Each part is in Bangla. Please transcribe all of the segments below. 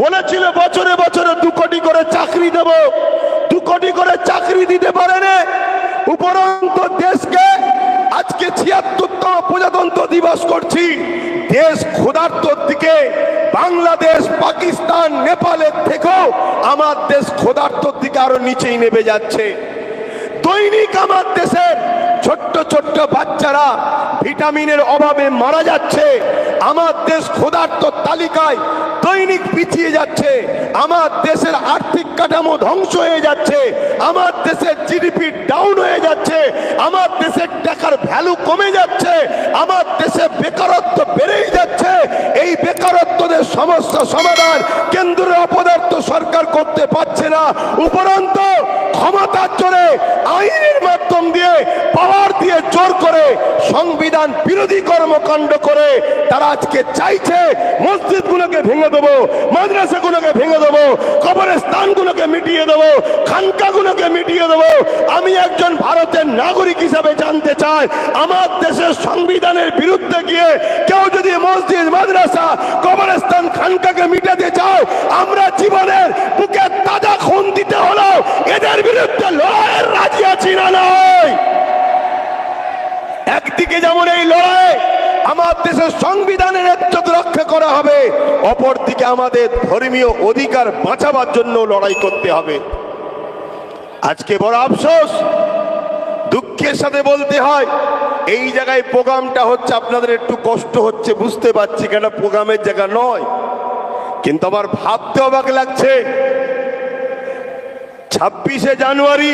বলেছিল বছরে বছরে দু কোটি করে চাকরি দেব। দু কোটি করে চাকরি দিতে পারেনি উপরন্ত দেশকে আজকে ছিয়াত্তরতম প্রজাতন্ত্র দিবস করছি। দেশ ক্ষুধার্তর দিকে, বাংলাদেশ, পাকিস্তান, নেপালের থেকেও আমার দেশ ক্ষুধার্তর দিকে আরও নিচেই নেমে যাচ্ছে। দৈনিক আমার দেশের ছোট্ট ছোট্ট বাচ্চারা ভিটামিনের অভাবে মারা যাচ্ছে। আমার দেশ ক্ষুধার্ত তালিকায় দৈনিক পিছিয়ে যাচ্ছে। আমার দেশের আর্থিক কাঠামো ধ্বংস হয়ে যাচ্ছে। আমার দেশের জিডিপি ডাউন হয়ে যাচ্ছে। আমার দেশের টাকার ভ্যালু কমে যাচ্ছে। আমার দেশে বেকারত্ব বেড়েই যাচ্ছে। এই বেকারত্বদের সমস্যা সমাধান কেন্দ্রের অপদার্থ সরকার করতে পারছে না। উপরন্ত ক্ষমতার জোরে আইনের মাধ্যম দিয়ে পাওয়ার দিয়ে জোর করে সংবিধান বিরোধী কর্মকাণ্ড করে তারা আজকে চাইছে মসজিদগুলোকে ভেঙে দেবো, মাদ্রাসাগুলোকে ভেঙে দেবো, কবরস্থানগুলোকে মিটিয়ে দেবো, খানকাগুলোকে মিটিয়ে দেবো। আমি একজন ভারতের নাগরিক হিসাবে জানতে চাই, আমার দেশের সংবিধানের বিরুদ্ধে গিয়ে কেউ যদি মসজিদ, মাদ্রাসা, কবরস্থান, খানকাকে মিটাতে চাও আমরা জীবনের বুকে তাজা খুন দিতে হলো এদের বিরুদ্ধে লড়াইয়ের রাজি আছি না নয় একদিকে যেমন এই লড়াই আমার দেশের সংবিধানের ইজ্জত রক্ষা করা হবে, অপরদিকে আমাদের ধর্মীয় অধিকার বাঁচাবার জন্য লড়াই করতে হবে। আজকে বড় আফসোস, দুঃখের সাথে বলতে হয়, এই জায়গায় প্রোগ্রামটা হচ্ছে আপনাদের একটু কষ্ট হচ্ছে, বুঝতে পারছি কেন প্রোগ্রামের জায়গা নয়। কিন্তু আমার ভাবতে অবাক লাগছে, ছাব্বিশে জানুয়ারি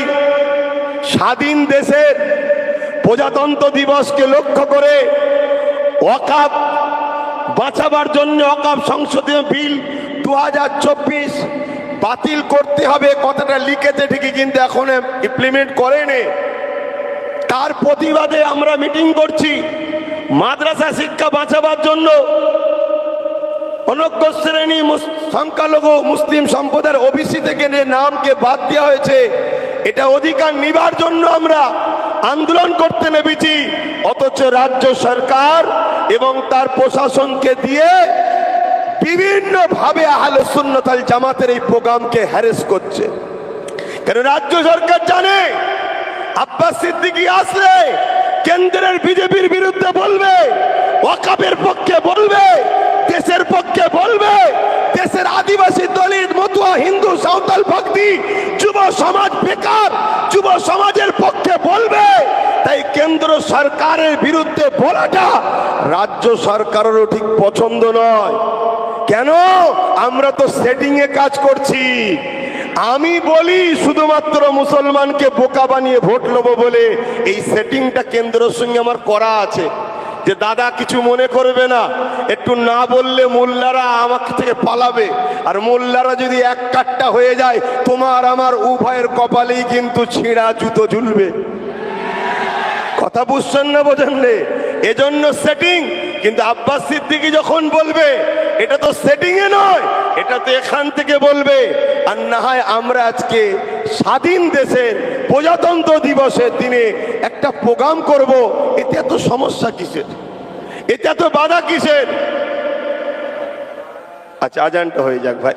স্বাধীন দেশের প্রজাতন্ত্র দিবসকে লক্ষ্য করে ওয়াকাব বাঁচাবার জন্য অকাপ সংসদীয় বিল দু হাজার চব্বিশ বাতিল করতে হবে। কথাটা লিখেছে ঠিকই, কিন্তু এখন ইমপ্লিমেন্ট করেনি। তার প্রতিবাদে আমরা মিটিং করছি মাদ্রাসা শিক্ষা বাঁচাবার জন্য। অনজ্ঞ শ্রেণি সংখ্যালঘু মুসলিম সম্প্রদায়ের ওবিসি থেকে নামকে বাদ দেওয়া হয়েছে, এটা অধিকার নিবার জন্য আমরা আন্দোলন করতে নেমেছি, অথচ রাজ্য সরকার এবং তার প্রশাসনকে দিয়ে বিভিন্ন ভাবে আহলে সুন্নতাল জামাতের এই প্রোগ্রামকে হ্যারেস করছে। কেন রাজ্য সরকার জানে? আব্বাস সিদ্দিকী আসলে কেন্দ্রের বিজেপির বিরুদ্ধে বলবে ওয়াকাবের পক্ষে বলবে, দেশের পক্ষে বলবে দেশের আদিবাসী দলিত, মতুয়া, হিন্দু, সাঁওতাল ভক্তি যুব সমাজ বেকার, যুব সমাজের পক্ষে বলবে। তাই কেন্দ্র সরকারের বিরুদ্ধে বলাটা রাজ্য সরকারেরও ঠিক পছন্দ নয়। কেন? আমরা তো সেটিং এ কাজ করছি। আমি বলি শুধুমাত্র মুসলমানকে বোকা বানিয়ে ভোট নেব বলে এই সেটিংটা কেন্দ্রের সঙ্গে আমার করা আছে। যে দাদা কিছু মনে করবে না, একটু না বললে মোল্লারা আমাকে থেকে পালাবে। আর মোল্লারা যদি এক কাটটা হয়ে যায়, তোমার আমার উভয়ের কপালেই কিন্তু ছিঁড়া জুতো ঝুলবে। কথা বুঝছেন না বোঝেন রে এজন্য সেটিং কিন্তু আব্বাস সিদ্দিকি যখন বলবে, এটা তো সেটিং এ নয়, এটা তো এখান থেকে বলবে, আর না হয় আমরা আজকে স্বাধীন দেশের প্রজাতন্ত্র দিবসের দিনে একটা প্রোগ্রাম করব, এতে এত সমস্যা কিসের? এতে এত বাধা কিসের? আচ্ছা আজানটা হয়ে যাক ভাই।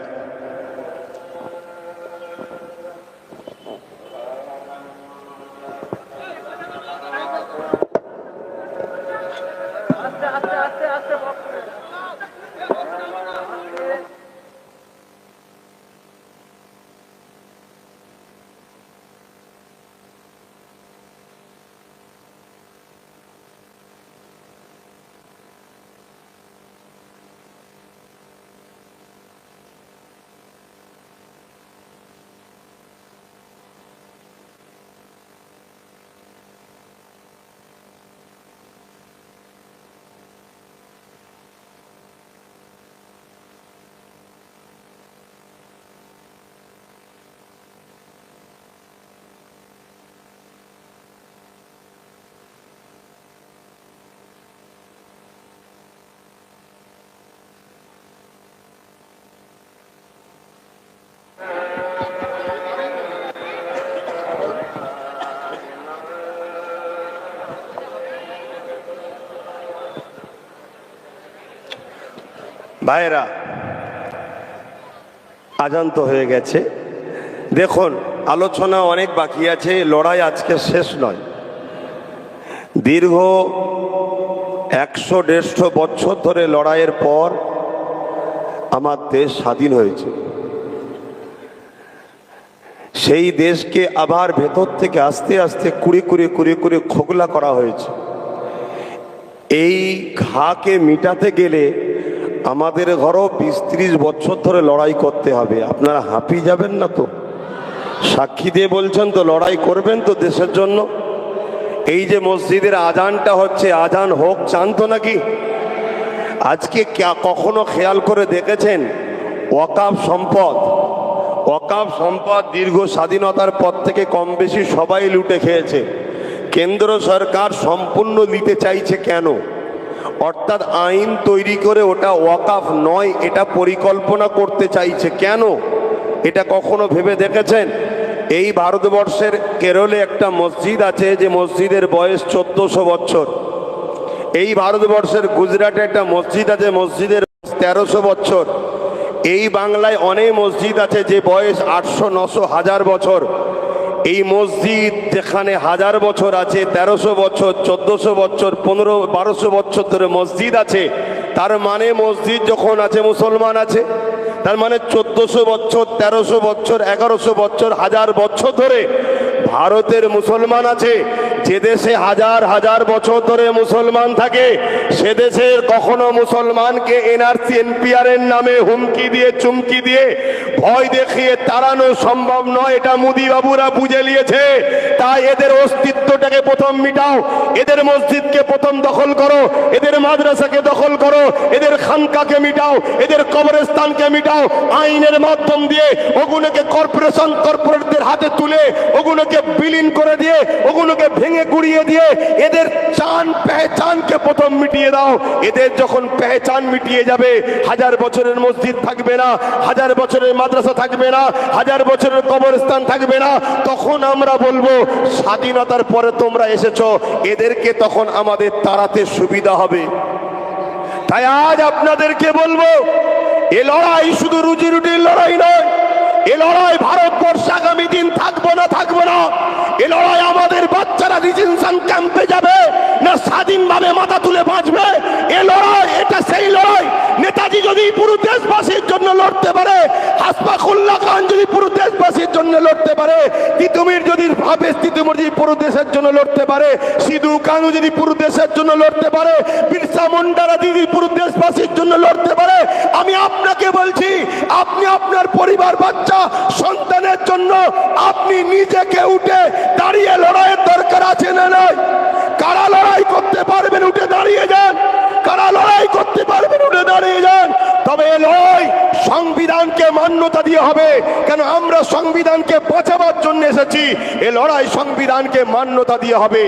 ভাইরা আজান তো হয়ে গেছে। দেখুন, আলোচনা অনেক বাকি আছে, লড়াই আজকে শেষ নয়। দীর্ঘ একশো দেড়শো বছর ধরে লড়াইয়ের পর আমার দেশ স্বাধীন হয়েছে। সেই দেশকে আবার ভেতর থেকে আস্তে আস্তে কুড়ি কুড়ি কুড়ি কুড়ি খোগলা করা হয়েছে। এই ঘাকে মিটাতে গেলে আমাদের ঘরও বিশ ত্রিশ বছর ধরে লড়াই করতে হবে। আপনারা হাঁপিয়ে যাবেন না তো? সাক্ষী দিয়ে বলছেন তো লড়াই করবেন তো দেশের জন্য। এই যে মসজিদের আজানটা হচ্ছে, আজান হোক চান তো নাকি? আজকে কখনো খেয়াল করে দেখেছেন? ওয়াকাফ সম্পদ। ওয়াকাফ সম্পদ দীর্ঘ স্বাধীনতার পর থেকে কম বেশি সবাই লুটে খেয়েছে। কেন্দ্র সরকার সম্পূর্ণ নিতে চাইছে কেন? অর্থাৎ আইন তৈরি করে ওটা ওয়াকাফ নয়, এটা পরিকল্পনা করতে চাইছে। কেন? এটা কখনো ভেবে দেখেছেন? এই ভারতবর্ষের কেরলে একটা মসজিদ আছে যে মসজিদের বয়স চোদ্দশো বছর। এই ভারতবর্ষের গুজরাটে একটা মসজিদ আছে, মসজিদের তেরোশো বছর। এই বাংলায় অনেক মসজিদ আছে যে বয়স আটশো নশো হাজার বছর। এই মসজিদ যেখানে হাজার বছর আছে, তেরোশো বছর, চোদ্দশো বছর, পনেরো, বারোশো বছর ধরে মসজিদ আছে, তার মানে মসজিদ যখন আছে, মুসলমান আছে, তার মানে চোদ্দশো বছর, তেরোশো বছর, এগারোশো বছর, হাজার বছর ধরে ভারতের মুসলমান আছে। যে দেশে হাজার হাজার বছর ধরে মুসলমান থাকে, সে দেশের কখনো মুসলমানকে এনআরসি এনপিআর এর নামে হুমকি দিয়ে, চুমকি দিয়ে, ভয় দেখিয়ে তাড়ানো সম্ভব নয়। এটা মুদি বাবুরা বুঝে নিয়েছে। এদের অস্তিত্বটাকে প্রথম মিটাও। এদের মসজিদকে প্রথম দখল করো। এদের মাদ্রাসাকে দখল করো। এদের খানকাকে মিটাও। এদের কবরস্থানকে মিটাও। আইনের মাধ্যম দিয়ে ওগুলোকে কর্পোরেশন কর্পোরেটদের হাতে তুলে, ওগুলোকে বিলীন করে দিয়ে, ওগুলোকে ভেঙে গুড়িয়ে দিয়ে এদের চান, পেহচানকে প্রথম মিটিয়ে দাও। এদের যখন পেহচান মিটিয়ে যাবে, হাজার বছরের মসজিদ থাকবে না, হাজার বছরের মাদ্রাসা থাকবে না, হাজার বছরের কবরস্থান থাকবে না, তখন আমরা বলব স্বাধীনতার পরে তোমরা এসেছ, এদেরকে তখন আমাদের তাড়াতে সুবিধা হবে। তাই আজ আপনাদেরকে বলব, এ লড়াই শুধু রুজি রুটির লড়াই নয়, এ লড়াই ভারতবর্ষে আগামী দিন থাকব না থাকব না, এ লড়াই আমাদের বাচ্চারা রিজেনশন ক্যাম্পে যাবে। না স্বাধীনভাবে মাথা তুলে বাঁচবে। এ লড়াই, এটা সেই লড়াই। নেতাজি যদি পুরো দেশবাসীর জন্য লড়তে পারে হাসপাকুল্লাহ খান যদি পুরো দেশবাসীর জন্য লড়তে পারে, তিতুমির যদি ভাবে তিতুমির যদি পুরো দেশের জন্য লড়তে পারে, সিধু কানু যদি পুরো দেশের জন্য লড়তে পারে, বিরসা মুন্ডারা যদি পুরো দেশবাসীর জন্য লড়তে পারে, আমি আপনাকে বলছি, আপনি আপনার পরিবার, বাচ্চা, সন্তানের জন্য আপনি নিজেকে উঠে দাঁড়িয়ে লড়াইয়ের দরকার আছে না নয় কারা লড়াই করতে পারবেন উঠে দাঁড়িয়ে যান? কারা লড়াই করতে পারবেন উঠে দাঁড়িয়ে যান? তবে লড়াই সংবিধানকে মান্যতা দিয়ে হবে। কেন আমরা সংবিধানকে বাঁচাবার জন্য এসেছি? এ লড়াই সংবিধানকে মান্যতা দিয়ে হবে।